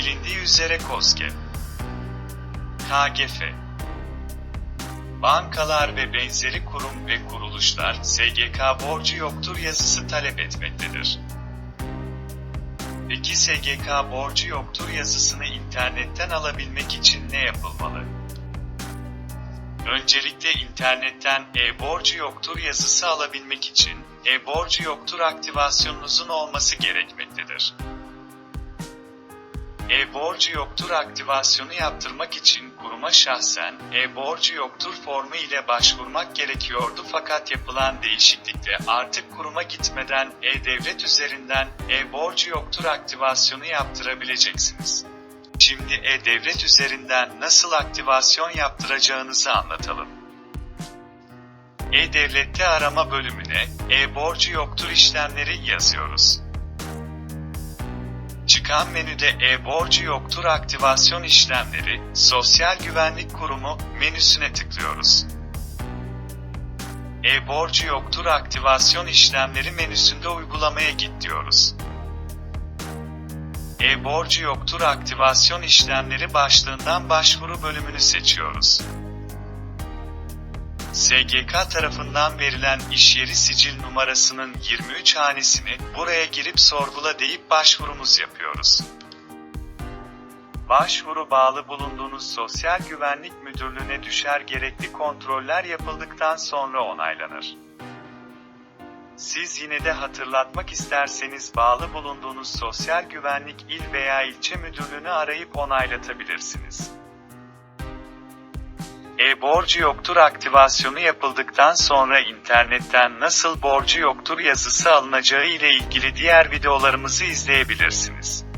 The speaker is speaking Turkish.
bilindiği üzere KOSGE, KGF, bankalar ve benzeri kurum ve kuruluşlar SGK borcu yoktur yazısı talep etmektedir. Peki SGK borcu yoktur yazısını internetten alabilmek için ne yapılmalı? Öncelikle internetten e-borcu yoktur yazısı alabilmek için e-borcu yoktur aktivasyonunuzun olması gerekmektedir. E-borcu yoktur aktivasyonu yaptırmak için kuruma şahsen e-borcu yoktur formu ile başvurmak gerekiyordu fakat yapılan değişiklikle artık kuruma gitmeden e-devlet üzerinden e-borcu yoktur aktivasyonu yaptırabileceksiniz. Şimdi e-devlet üzerinden nasıl aktivasyon yaptıracağınızı anlatalım. E-Devlet'te arama bölümüne e-borcu yoktur işlemleri yazıyoruz. Çıkan menüde e-borcu yoktur aktivasyon işlemleri, Sosyal Güvenlik Kurumu menüsüne tıklıyoruz. E-borcu yoktur aktivasyon işlemleri menüsünde uygulamaya git diyoruz. E-borcu yoktur aktivasyon işlemleri başlığından başvuru bölümünü seçiyoruz. SGK tarafından verilen iş yeri sicil numarasının 23 hanesini buraya girip sorgula deyip başvurumuz yapıyoruz. Başvuru bağlı bulunduğunuz Sosyal Güvenlik Müdürlüğü'ne düşer gerekli kontroller yapıldıktan sonra onaylanır. Siz yine de hatırlatmak isterseniz bağlı bulunduğunuz Sosyal Güvenlik İl veya ilçe müdürlüğünü arayıp onaylatabilirsiniz. E-borcu yoktur aktivasyonu yapıldıktan sonra internetten nasıl borcu yoktur yazısı alınacağı ile ilgili diğer videolarımızı izleyebilirsiniz.